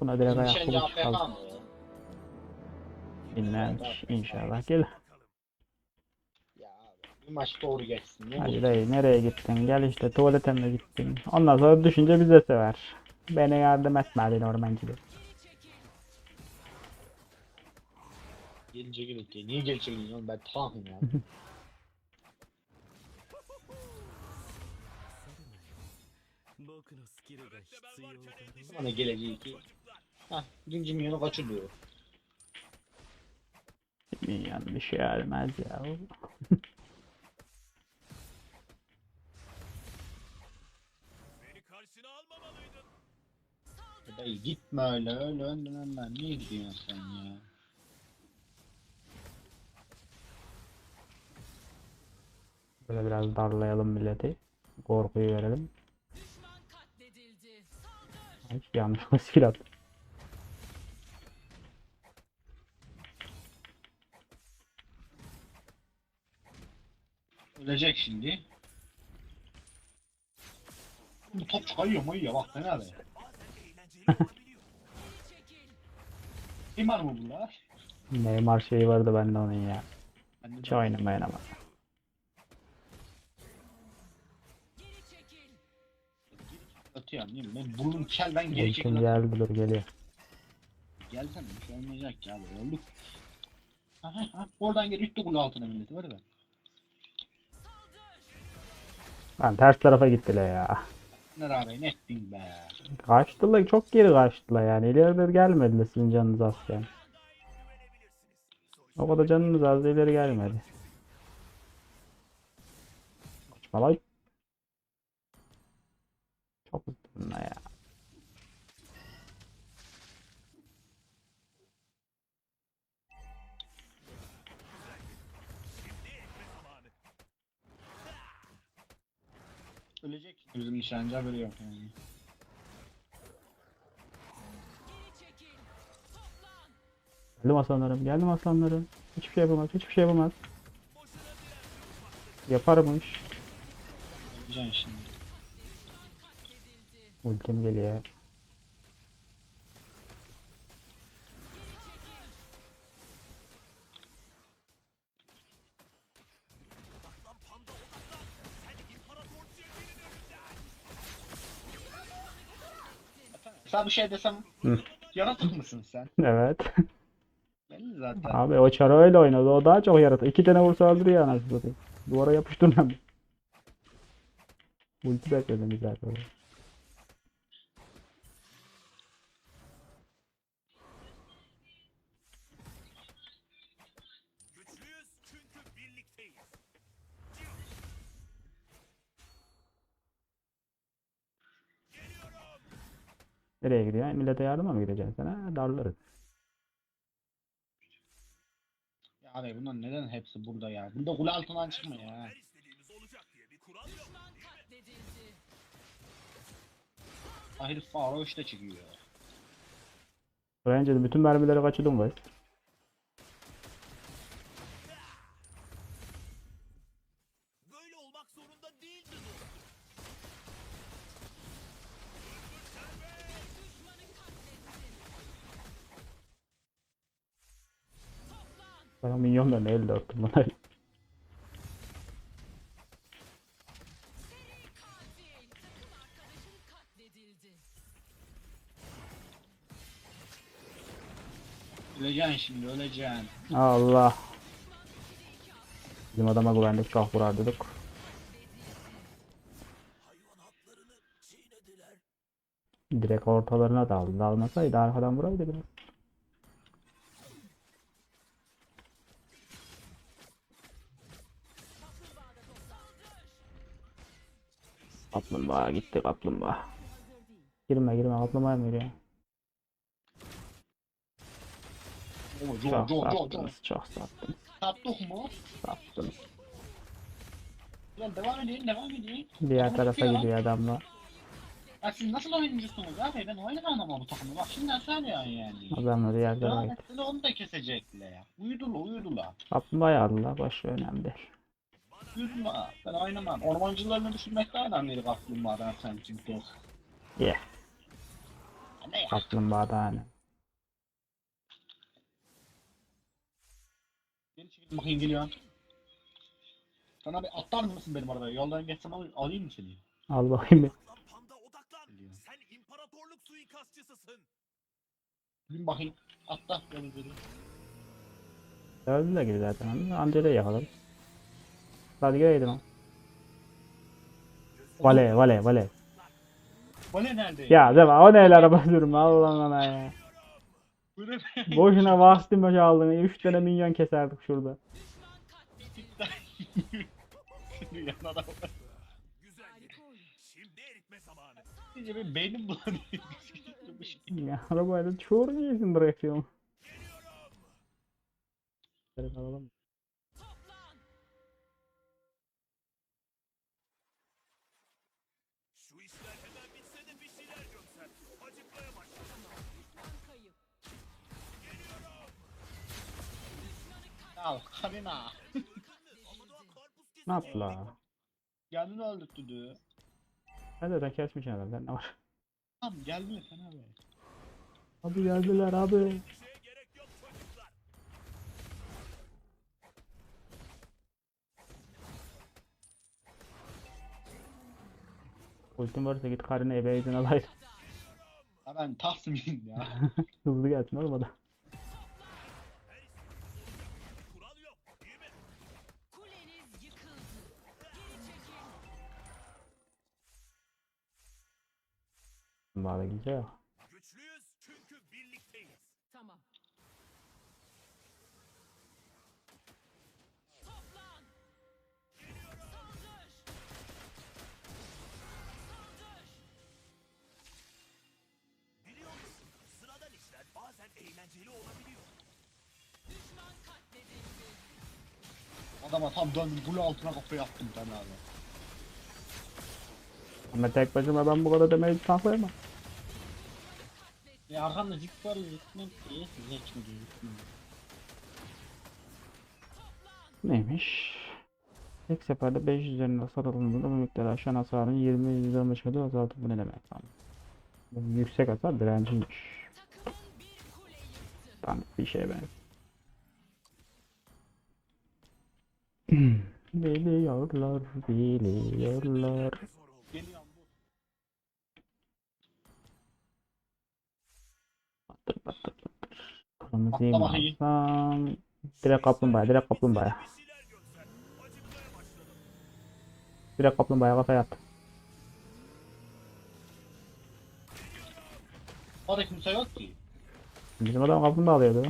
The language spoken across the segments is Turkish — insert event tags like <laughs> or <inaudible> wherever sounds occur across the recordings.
Buna direkt ayak Nişancı kılıç AFK kaldı. mı? Bilmem inşallah gel. Ya abi bir maç doğru geçsin. Ne Hadi dayı nereye gittin? Gel işte tuvalete mi gittin? Ondan sonra düşünce bize sever. Bana yardım etmedi ormancılık. Gelince gerek ya. Niye gelince gerek oğlum ben tahım ya. <laughs> Bana geleceği ki. Hah birinci milyonu kaçırıyor. Minyon bir şey gelmez ya. Ya Dayı gitme öyle öyle önden önden. Niye gidiyorsun sen ya? Böyle biraz darlayalım milleti. Korkuyu verelim. Ay, yanlışlıkla <laughs> skill attım. Ölecek şimdi. Bu top kayıyor mayıyor bak fena be. <laughs> Var mı bunlar? Neymar şeyi vardı bende onun ya. Hiç oynamayın ama. Atıyorum değil mi? Ben burnum kel ben çekildim. geldi dur geliyor. Gelsene bir şey olmayacak ya böyle olduk. Oradan geri üttü kule altına milleti var ya. Lan ters tarafa gittiler ya. Ne rağmen ne ettin be. Kaçtılar çok geri kaçtılar yani. İleri gelmediler sizin canınız azken. O kadar canınız az ileri gelmedi. Kaçma lan. Çok hızlı ya. Ölecek. Bizim nişancı haberi yok yani. Geldim aslanlarım, geldim aslanlarım. Hiçbir şey yapamaz, hiçbir şey yapamaz. Yaparmış. Öleceksin şimdi. Ultim geliyor. Sana bir şey desem Hı. yaratık mısın sen? <laughs> Evet. Belli zaten. Abi o çaro öyle oynadı. O daha çok yarattı. İki tane vursa öldürüyor anasını satayım. Duvara yapıştırmam. Ulti bekledim zaten. Güçlüyüz Nereye gidiyor? Millete yardıma mı gideceksin sen? Ha? Darlarız. Ya abi bunlar neden hepsi burada ya? Bunda kule altından çıkma ya. Her istediğimiz olacak diye bir kural yok. Düşman katledildi. Ah herif Faro işte çıkıyor. Önce bütün mermileri kaçırdım ben. Ben minyonla ne elde attım. Öleceksin şimdi öleceksin. Allah. Bizim adama güvendik çok vurar dedik. Direkt ortalarına daldı. Dalmasaydı arkadan vuraydı biraz. Kaplumbağa gitti kaplumbağa. Girme girme kaplumbağa mı giriyor? Oo, Çok co co co. sattınız çok sattınız. Tattık mı? Sattınız. Ulan devam edin devam edin. Diğer tarafa gidiyor adamlar. Ya siz nasıl oyuncusunuz abi? Ben oyunu anlamam bu takımı. Bak şimdiden söylüyorsun yani. Adamlar diğer tarafa Devam gidiyor. etse de onu da kesecekler ya. Uyudula uyudula. Kaplumbağa aldılar. Ver önemli değil. Uyudula. Ben oynamam. Ormancılarını düşünmek daha önemli kaplumbağadan sen çünkü. Yeah. Ne ya? Kaplumbağa da hani. Geri çekil bakayım geliyor. Sana bir atlar mısın benim arabaya? Yoldan geçsem al, alayım mı seni? Al bakayım bir. Odaklan panda odaklan. Geliyor. Sen imparatorluk suikastçısısın. Bir bakayım. Atla yol üzeri. Öldü de gibi zaten. Anca da yakalarız. Gidelim lan. Vale vale vale. Vale nerede? Ya mi? O neyle araba sürme Allah Allah ya. Boşuna vaktim aldın. 3 tane minyon keserdik şurada. Yan oyun. Şimdi eritme zamanı. Sadece benim beynim bulanıyor. Ya arabayla çok iyisin bırakıyorum. Alalım. Şu işler hemen bitse de bir şeyler gömsen. Acıkmaya başladım. Düşman kayıp. Al karına. Ne yaptı la? Kendini öldürttü. Hadi de kesmiş herhalde. Ne var? Tamam geldi sen abi. Abi geldiler abi. Ultim varsa git karını ebeydin alaydı. Ha ben Tahsin'im ya. <laughs> Hızlı gelsin oğlum o da. Kural Döndüm. Bulu altına kafayı attım tane abi. Ama tek başıma ben bu kadar demeyi saklayamam. Ya arkamda zik var zikmek diye size şimdi zikmek. Neymiş? Tek seferde 500 üzerinde hasar alındığında bu miktar aşan hasarın 20 %15 kadar azaltıp bu ne demek? Bu yüksek hasar direnciymiş. Takımın bir şeye ben. Biliyorlar, biliyorlar. Geliyorum bu. Battır battır battır. Kırmızıyı mı alsam? Direkt kaplumbağa, direkt kaplumbağa. Direkt kaplumbağa kafaya at. Orada kimse yok ki. Bizim adam kaplumbağa alıyordu.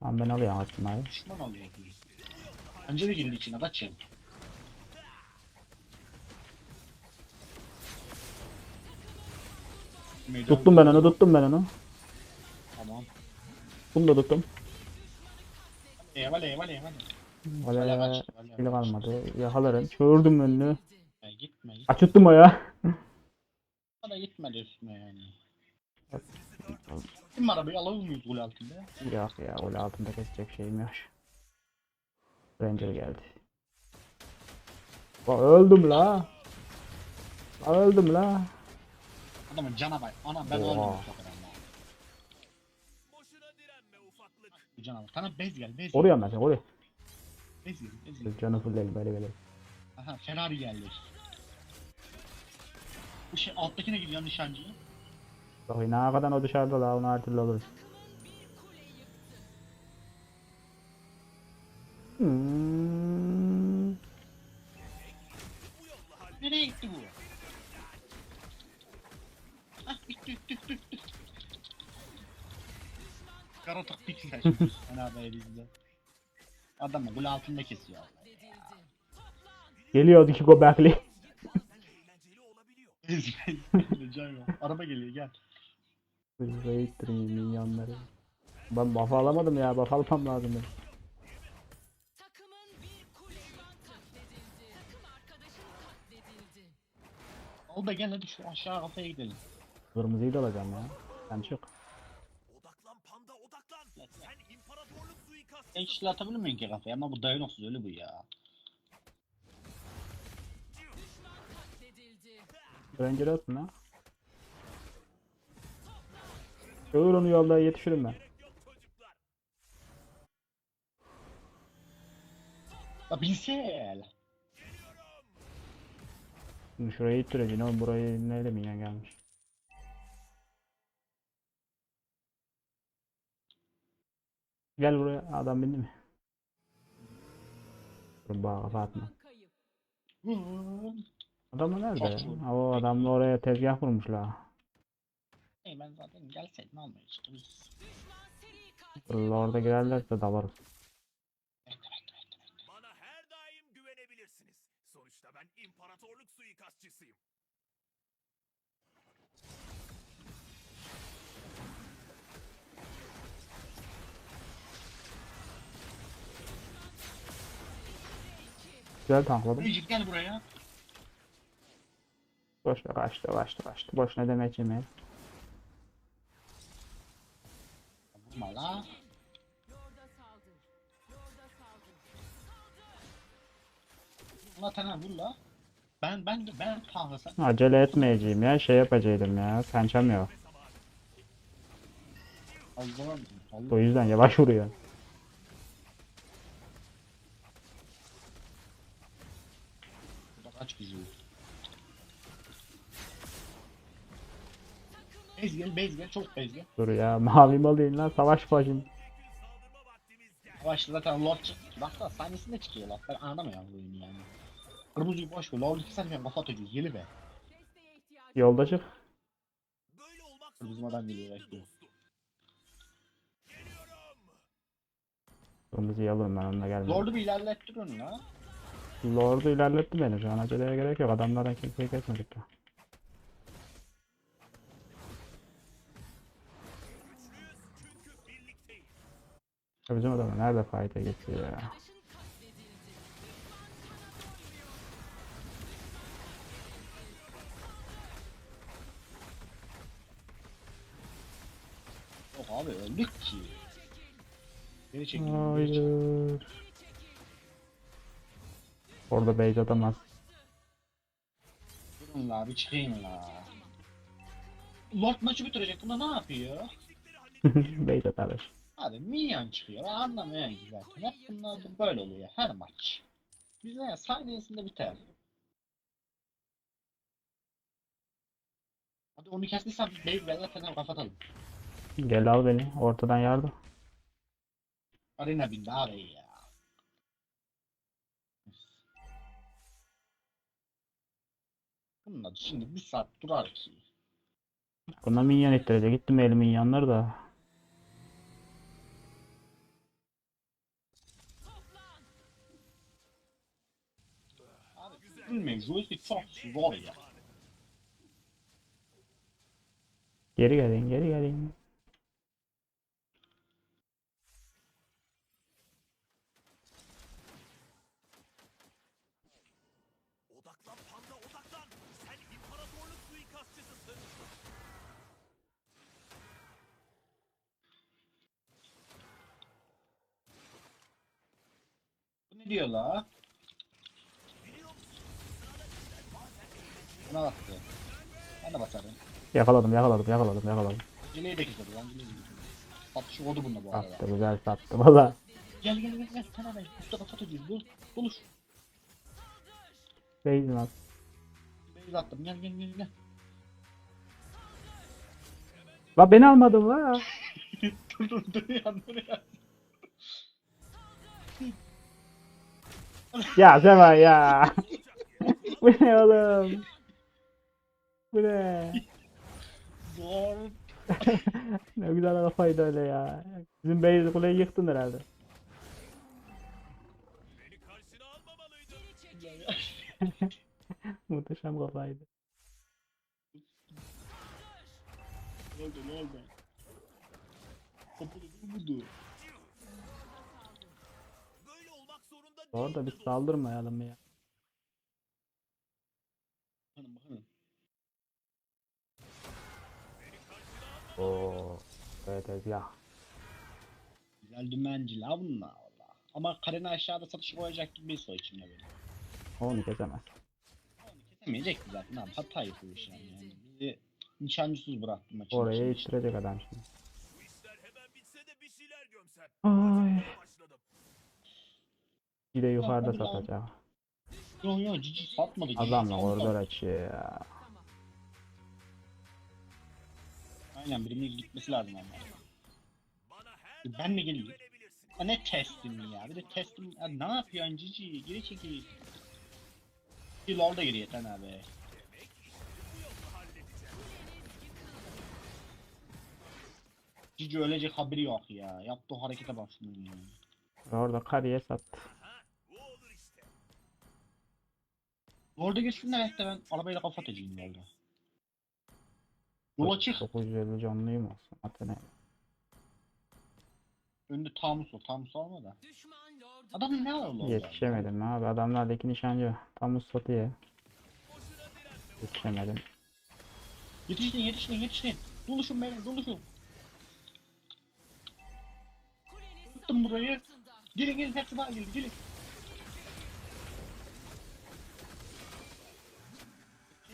Tamam ben alıyorum kaplumbağayı. Düşman oluyor de girdi içine kaçın. Meydan- Tuttum ben onu, tuttum ben onu. Tamam. Bunu da tuttum. Eyvallah eyvallah eyvallah. Valla bile kalmadı. Yakalarım. Çığırdım önünü. Ya gitme gitme. Açıttım o ya. da gitme de üstüne yani. Kim arabayı alır mıyız gol altında? Yok ya öyle altında kesecek şeyim yok. Ranger geldi. Bak öldüm la. La öldüm la. Adamın cana bak. Ana ben Oha. ölmedim bu kadar ya. Bu cana bak. Sana bez gel bez gel. Oraya ben sen oraya. Bez gel bez gel. Canı full böyle böyle. Aha Ferrari geldi. Bu şey alttakine gidiyor nişancı. Bak ne kadar o dışarıda la onu her türlü alırız. Hmm. Nereye gitti bu? Ah bitti bitti bitti bitti. Karatık piksel şimdi. Ana <laughs> be elimizde. Adamı gol altında kesiyor. Eğlenceli olabiliyor. Ezber. Can yok. Araba geliyor gel. Raid milyonları. Ben buff alamadım ya buff almam lazım benim. Al da gel hadi şu aşağı kafaya gidelim. Kırmızıyı da alacağım ya. Sen çık. Odaklan panda odaklan. Sen imparatorluk Ben suikastçısısın. şişle atabilir miyim ki kafaya ama bu dayanıksız öyle bu ya. Düşman katledildi. Ranger olsun ha. Çağır onu yolda yetişirim ben. Ya bilsel. Şimdi şurayı ittireceksin oğlum burayı neyle minyon gelmiş. Gel buraya adam bindi mi? Kafa atma. Kayıp. Adam nerede? O adamla oraya tezgah kurmuşlar. Hey ben zaten gelseydim almaya işte biz. Düşman seri katil. Orada girerlerse dalarız. Güzel tankladım. Bridget gel buraya. Boşuna kaçtı kaçtı kaçtı. Boşuna demek yemeyin. Vurma la. Ulan tane vur la. Ben ben ben tanrısın. Acele etmeyeceğim ya şey yapacaktım ya. Pençem yok. Allah'ım. O yüzden yavaş vuruyor. Burada kaç kişi var? Bez gel, bez gel, çok bez gel. Dur ya <laughs> mavi malıyım lan savaş başım. Başta zaten Lord çıktı. Bak da sahnesinde çıkıyor Lord. Ben anlamıyorum bu oyunu yani. Kırmızıyı boş ver. Lord iki saniye kafa atacağız. Yeli be. Yolda çık. Kırmızı adam geliyor. Geliyorum. Kırmızıyı alırım ben onunla gelmem. Lord'u bir ilerlettir onu la. Lord'u ilerletti beni şu an aceleye gerek yok. Adamlardan kimseyi kesmedik ya. Bizim adam nerede fayda geçiyor ya. Yok abi öldük ki. Geri çekil. geri çekil. Hayır. Orada base atamaz. Durun la bir çıkayım la. Lord maçı bitirecek. Bunda ne yapıyor? <laughs> base atar. Abi minyon çıkıyor. Ben anlamıyorum ki zaten. Hep bunlar da böyle oluyor. Her maç. Bizde saniyesinde biter. Hadi onu kestiysen Beyz Bella Fener kapatalım. Gel al beni. Ortadan yardım. Arena bindi ya. Bunun adı şimdi bir saat durar ki. Buna minyon ittirecek. Gittim elim minyonlar da. Bilmiyorum joystick çok zor ya. Geri gelin geri gelin. Bu ne diyor la? Buna baktı. Ben de basarım. Yakaladım yakaladım yakaladım yakaladım. Cileyi de keselim lan cileyi de keselim. Satış oldu bunda bu arada. Sattı güzel sattı valla. Gel gel gel gel sana ben kapat ödeyim. Bul. Buluş. Base'in at. Beyz attım gel gel gel gel. La beni almadın la. <laughs> dur dur dur ya dur ya. Sema ya. Bu ne oğlum? Bu ne? Ne güzel kafaydı öyle ya. Bizim base kuleyi yıktın herhalde. <laughs> Muhteşem kafaydı. Ne oldu ne oldu? Kapıda vurdu. Orada biz saldırmayalım ya. Hanım hanım. Oo. Evet evet ya. Güzel dümenci la bunlar valla. Ama kareni aşağıda satışa koyacak gibi bir soy içimde böyle. Onu kesemez. Onu kesemeyecek ki zaten abi hata yapıyor iş yani. yani. Bizi Nişancısız bıraktım maçın Oraya içinde işte. ittirecek adam şimdi. Bu işler hemen bitse de bir şeyler gömsem. Ay. Acıkmaya başladım. Bir de yukarıda lan. satacak. Yo yo cici satmadı. cici Adamla satmadı. koridor açıyor ya. Aynen birimiz gitmesi lazım ama. Her Ben mi geleyim? Ya ne testim ya? Bir de testim. Ya ne yapıyorsun cici? Geri çekil. Bir orada geri yeten abi. Cici ölecek haberi yok ya. Yaptığı harekete bak ya. Orada kariye sattı. Orada geçsinler hatta ben arabayla kafa atacağım yolda. Yola çık. 950 canlıyım olsun. Atene. Önünde Tamus o. Tamus alma da. Adam ne alıyor orada? Yetişemedim abi. Adamlardaki nişancı. Tam satıyor. Yetişemedim. Yetiştin yetiştin yetiştin. Doluşun beyler doluşun. Tuttum burayı. Gelin gelin hepsi bana geldi gelin.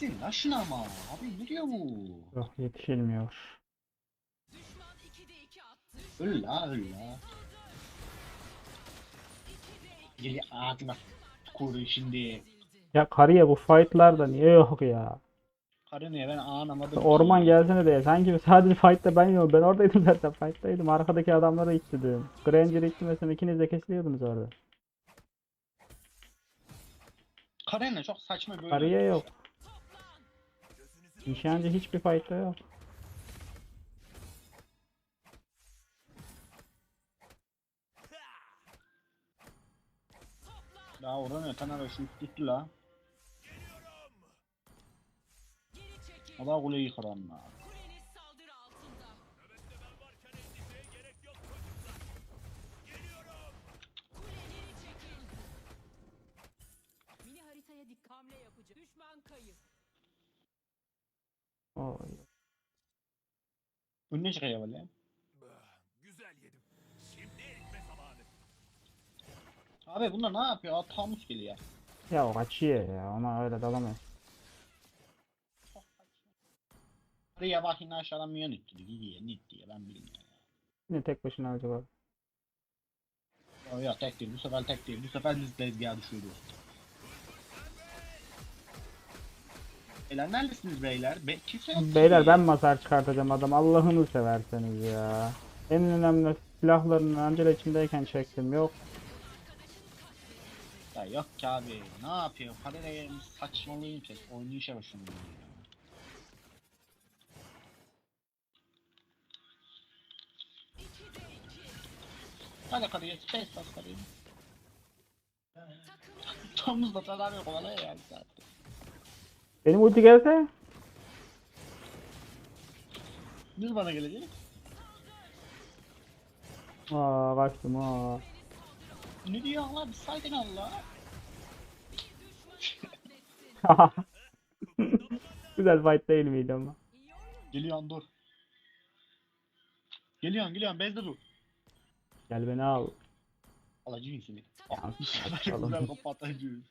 Kesin lan şuna ama. Abi ne diyor bu? Yok yetişilmiyor. Düşman 2'de 2 attı. Öl la öl la. 2'de 2 Gel ağzına tükürü şimdi. Ya kariye bu fightlarda niye yok ya? Karınıya ben anlamadım. Orman gelsene diye. Sanki sadece fight'ta ben yok. Ben oradaydım zaten fight'taydım. Arkadaki adamları ittirdim. Granger'ı ittirmesem ikiniz de kesiliyordunuz orada. Karena çok saçma böyle. Kariye yok. Nişancı hiçbir fight'ta yok. Daha oradan öten ara şu tuttu la. Allah kuleyi yıkar onunla. Kuleniz saldırı altında. Nöbette ben varken endişeye gerek yok çocuklar. Geliyorum. Kule geri çekil. Mini haritaya dik hamle yapıcı. Düşman kayıp. Çıkıyor böyle. Bah, Güzel yedim. Şimdi eritme zamanı. Abi bunlar ne yapıyor? Aa, Tamus geliyor. Ya o kaçıyor ya. Ona öyle dalamayız. Buraya bak yine aşağıdan milyon ittiriyor. Gidiyor nit diye ben bilmiyorum. Yine tek başına acaba. Ya, ya tek değil bu sefer tek değil. Bu sefer biz tezgaha düşüyoruz. Beyler neredesiniz beyler? Be kimse yok. Beyler ben masar çıkartacağım adam. Allah'ını severseniz ya. En önemli silahlarını Angela içindeyken çektim. Yok. Ya yok ki abi. Ne yapıyor? Kadereye saçmalıyım ses. Oynayışa başladım. ya. Hadi kadeye space bas kadeye. Tomuz da tedavi kovalıyor yani zaten. Benim ulti gelse. Biz bana gelecek. Aa kaçtım aa. Ne diyor Allah? Bir sakin Allah. <laughs> Güzel fight değil miydi ama? Geliyorsun dur. Geliyorsun geliyorsun bezde dur. Gel beni al. Alacağım seni. Ya, <laughs> Güzel saçmalama. kapatacağım.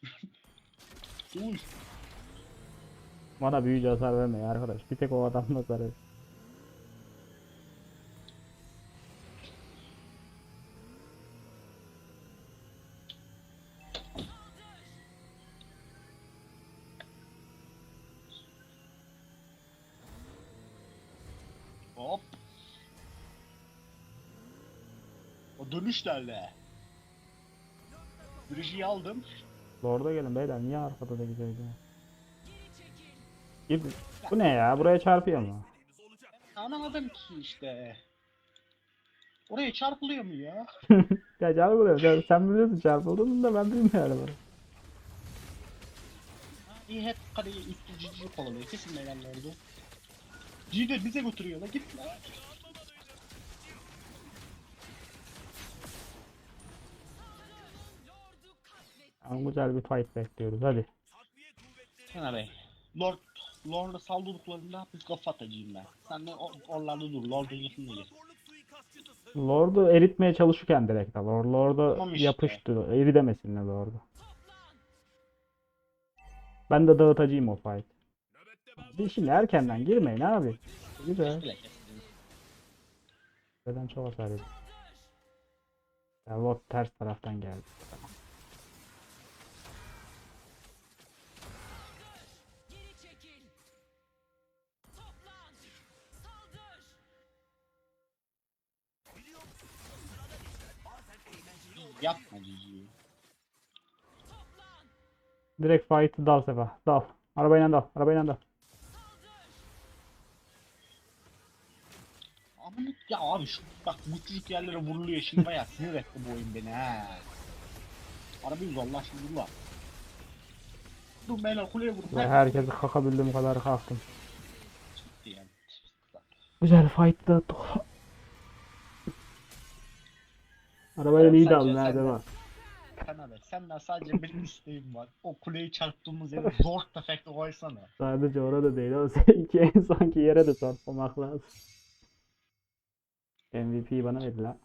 Dur. Bana büyücü hasar vermiyor arkadaş. Bir tek o adam hasar ver. Hop. O dönüşlerle. Virüjüyü aldım. Lord'a gelin beyler. Niye arkada da güzeldi? Gidin. Bu ne ya? Buraya çarpıyor mu? Anlamadım ki işte. Oraya çarpılıyor mu ya? <laughs> Ya çarpılıyor. Sen, sen biliyorsun çarpıldığını da ben bilmiyorum. İyi hep kareyi üstü cici kovalıyor. Kesin nelerle oldu. Cici bize götürüyor la git la. Ama güzel bir fight bekliyoruz. Hadi. Sana bey. Lord Lord'a saldırdıklarında biz kafa atacağım ben. Sen de or- oralarda dur. Lord'un yakında gel. Lord'u eritmeye çalışırken direkt al. Lord, Lord'a Tamam işte. yapıştı. Eri demesinler Lord'u. Ben de dağıtacağım o fight. Bir şimdi erkenden girmeyin abi. Güzel. Neden çok hasar yedi. Ya Lot ters taraftan geldi. Geri Yapma cici. Direkt fight'ı dal sefa. Dal. Arabayla dal. Arabayla dal. Amına ya abi şu bak bu çocuk yerlere vuruluyor şimdi bayağı sinir etti bu oyun beni ha. Arabayı zorla şimdi dur lan. Dur beyler kuleye vurun. Ve herkesi kakabildiğim kadar kalktım. Yani. Güzel fight'tı. Arabayla iyi ha senden. sefa. Kana be senden sadece benim isteğim var. O kuleyi çarptığımız yere <laughs> zor tefekle koysana. Sadece orada değil o seninki en sonki yere de çarpmamak lazım. MVP bana verdi la.